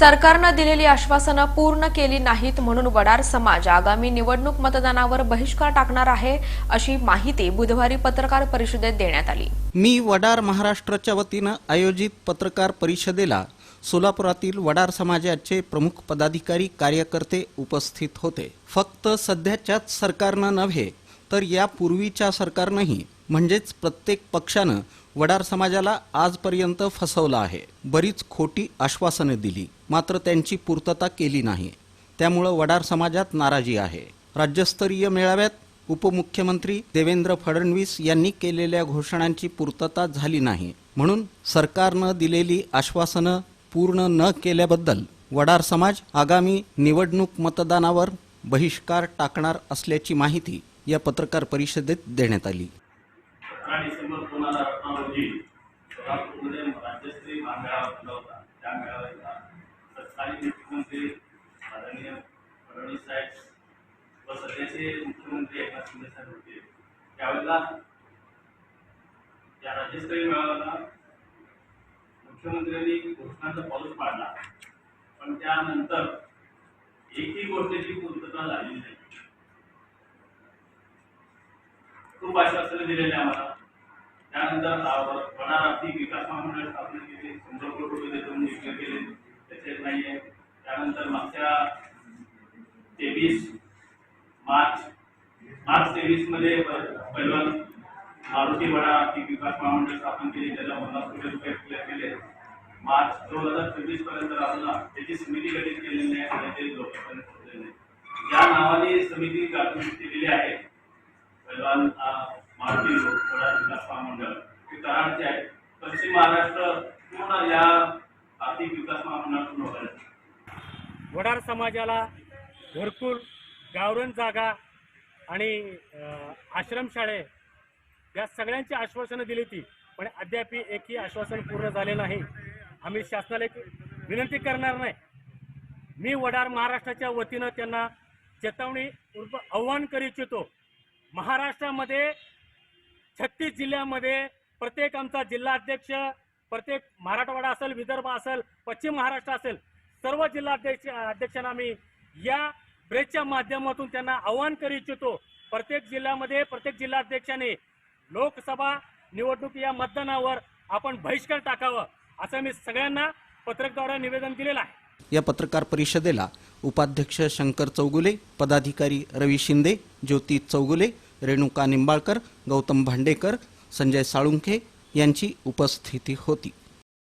सरकारनं दिलेली आश्वासनं पूर्ण केली नाहीत म्हणून वडार समाज आगामी निवडणूक मतदानावर बहिष्कार टाकणार आहे अशी माहिती बुधवारी पत्रकार परिषदेत देण्यात आली. मी वडार महाराष्ट्राच्या वतीनं आयोजित पत्रकार परिषदेला सोलापुरातील वडार समाजाचे प्रमुख पदाधिकारी कार्यकर्ते उपस्थित होते. फक्त सध्याच्याच सरकारनं नव्हे तर यापूर्वीच्या सरकारनंही म्हणजेच प्रत्येक पक्षानं वडार समाजाला आजपर्यंत फसवलं आहे. बरीच खोटी आश्वासनं दिली. मात्र त्यांची पूर्तता केली नाही. त्यामुळं वडार समाजात नाराजी आहे. राज्यस्तरीय मेळाव्यात उपमुख्यमंत्री देवेंद्र फडणवीस यांनी केलेल्या घोषणांची पूर्तता झाली नाही. म्हणून सरकारनं दिलेली आश्वासनं पूर्ण न केल्याबद्दल वडार समाज आगामी निवडणूक मतदानावर बहिष्कार टाकणार असल्याची माहिती या पत्रकार परिषदेत देण्यात आली अठरा डिसेंबर दोन हजार अठरा रोजी सोलापूरमध्ये राज्यस्तरीय महामेळावा झाला होता त्या मेळाव्याला तत्कालीन मुख्यमंत्री आदरणीय फडणवीस साहेब व सध्याचे मुख्यमंत्री एकनाथ शिंदे साहेब होते. त्यावेळेला या राज्यस्तरीय मेळाव्याला मुख्यमंत्र्यांनी घोषणाचा पाऊस पाडला. पण त्यानंतर एकही गोष्टीची पूर्तता झालेली नाही. खूप आश्वासनं दिलेली आम्हाला. त्यानंतर वडार आर्थिक विकास महामंडळ स्थापन केले शंभर कोटी रुपये केले त्याचे नाहीये. त्यानंतर मागच्या तेवीस मार्च मार्च तेवीसमध्ये पहिलं मारुती वडा आर्थिक विकास महामंडळ स्थापन केले त्याला पन्नास कोटी रुपये क्लिअर केले. मार्च दोन हजार चोवीसपर्यंत राहिला. त्याची समिती गठीत केलेली नाही आणि ते लोकांपर्यंत पोहोचलेले नाही. या नावाने समिती गाठून केलेली आहे. पैलवान मारुती हे आहे. पश्चिम महाराष्ट्र पूर्ण या आर्थिक विकास महामंडळातून वडार समाजाला भरपूर गावरण जागा आणि आश्रमशाळे या सगळ्यांची आश्वासनं दिली ती. पण अद्याप एकही आश्वासन पूर्ण झाले नाही. आम्ही शासनाला एक विनंती करणार नाही. मी वडार महाराष्ट्राच्या वतीनं त्यांना चेतावणी आव्हान करू इच्छितो. महाराष्ट्रामध्ये छत्तीस जिल्ह्यामध्ये प्रत्येक आमचा जिल्हाध्यक्ष प्रत्येक मराठवाडा असेल विदर्भ असेल पश्चिम महाराष्ट्र असेल सर्व जिल्हाध्यक्ष अध्यक्षांना आम्ही या ब्रेकच्या माध्यमातून त्यांना आवाहन करू इच्छितो. प्रत्येक जिल्ह्यामध्ये प्रत्येक जिल्हाध्यक्षाने लोकसभा निवडणूक या मतदानावर आपण बहिष्कार टाकावं असं मी सगळ्यांना पत्रकद्वारे निवेदन दिलेलं आहे. या पत्रकार परिषदेला उपाध्यक्ष शंकर चौगुले पदाधिकारी रवी शिंदे ज्योती चौगुले रेणुका निंबाळकर गौतम भांडेकर संजय साळुंखे यांची उपस्थिती होती.